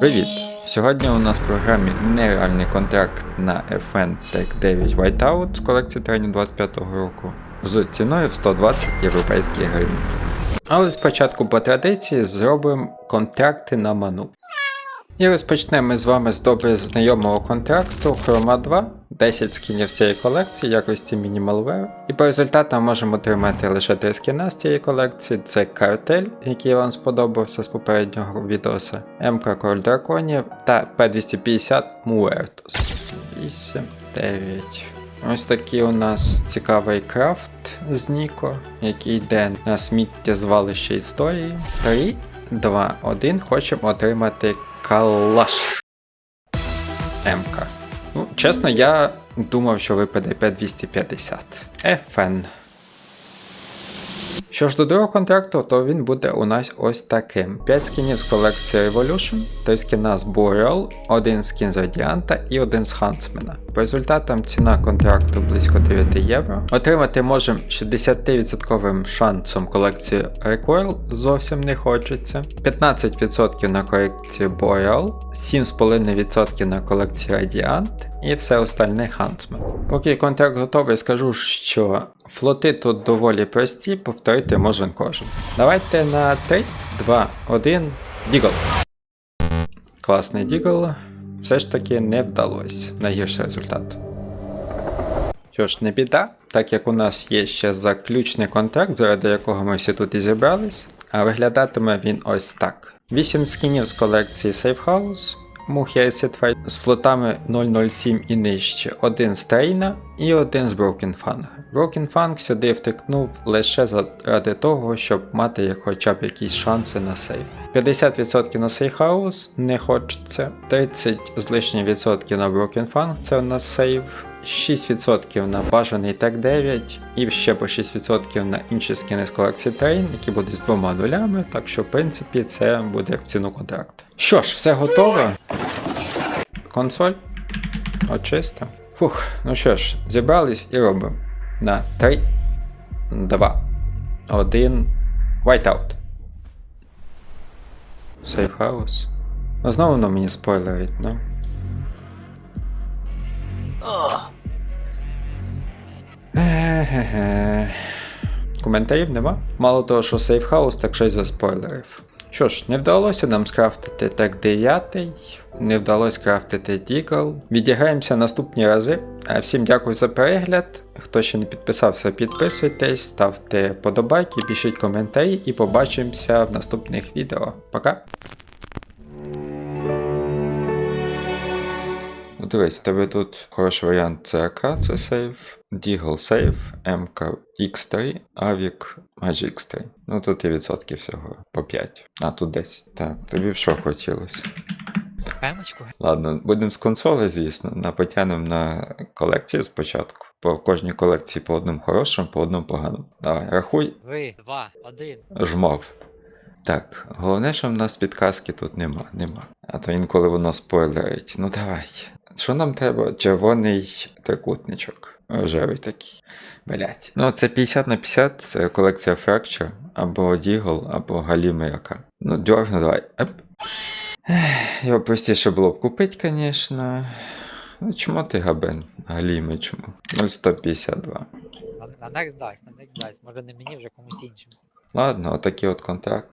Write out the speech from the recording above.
Привіт! Сьогодні у нас в програмі нереальний контракт на FN Tech 9 Whiteout з колекції тренінг 25 року з ціною в 120 європейських гривень. Але спочатку по традиції зробимо контракти на ману. І розпочнемо з вами з добре знайомого контракту Chroma 2, 10 скінів з цієї колекції, якості Minimal Wear. І по результатам можемо отримати лише 3 скіна з цієї колекції: це картель, який вам сподобався з попереднього відоса, МК Король Драконів та P250 Muertos. 8, 9. Ось такий у нас цікавий крафт з Ніко, який йде на сміттєзвалище історії. 3, 2, 1. Хочемо отримати калаш. МК. Ну, чесно, я думав, що випаде P250. FN. Що ж до другого контракту, то він буде у нас ось таким: 5 скінів з колекції Revolution, 3 скіна з Boreal, 1 скін з Радіанта і 1 з Хансмена. По результатам ціна контракту близько 9 євро. Отримати можемо 60% шансом колекції Recoil, зовсім не хочеться. 15% на колекцію Boreal, 7,5% на колекцію Radiant і все остальне Huntsman. Поки контракт готовий, скажу, що флоти тут доволі прості, повторити можен кожен. Давайте на 3, 2, 1, Дігл. Класний Дігл. Все ж таки не вдалося. Найгірший результат. Що ж, не біда, так як у нас є ще заключний контракт, заради якого ми всі тут і зібрались, а виглядатиме він ось так: 8 скінів з колекції Safe House, Acid Fight з флотами 007 і нижче, один з Трейна і один з. Broken Fang сюди втикнув лише заради того, щоб мати хоча б якісь шанси на сейв. 50% на House не хочеться, 30 з лишнім відсотків на Fang це у нас сейв. 6% на бажаний Тек 9 і ще по 6% на інші скини з колекції Train, які будуть з двома нулями, так що в принципі це буде як ціну контракту. Що ж, все готово. Консоль. Очиста. Фух, ну що ж, зібрались і робимо. На 3, 2, 1. Whiteout. Safe House. Ну знову воно мені спойлерить, ну. Еге. Коментарів нема. Мало того, що сейфхаус, так ще й заспойлерив. Що ж, не вдалося нам скрафтити так 9, не вдалося крафтити Дігл. Відіграємося наступні рази. Всім дякую за перегляд. Хто ще не підписався, підписуйтесь, ставте подобайки, пишіть коментарі і побачимося в наступних відео. Пока! Дивись, тебе тут хороший варіант це АК, це сейф, Deagle сейф, МК X3, Авік, майже X3. Ну тут і відсотки всього по 5. А тут 10. Так, тобі б що хотілося? Пемочку? Ладно, будемо з консоли, звісно, на потягнемо на колекцію спочатку. По кожній колекції по одному хорошому, по одному поганому. Давай, рахуй, Ви, два, один. жмов. Так, головне, що в нас підказки тут нема, нема. А то інколи воно спойлерить. Ну давай. Що нам треба? Червоний трикутничок. Рожевий такий. Блять. Ну, це 50 на 50, це колекція Fracture, або Дігл, або Галіми яка. Ну, дьоргну, давай. Еп. Його простіше було б купити, звісно. Ну, чмо ти габен? Галіми чому? 0,152. На, на next dice, на next dice. Може не мені, вже комусь іншому. Ладно, отакий от контракт.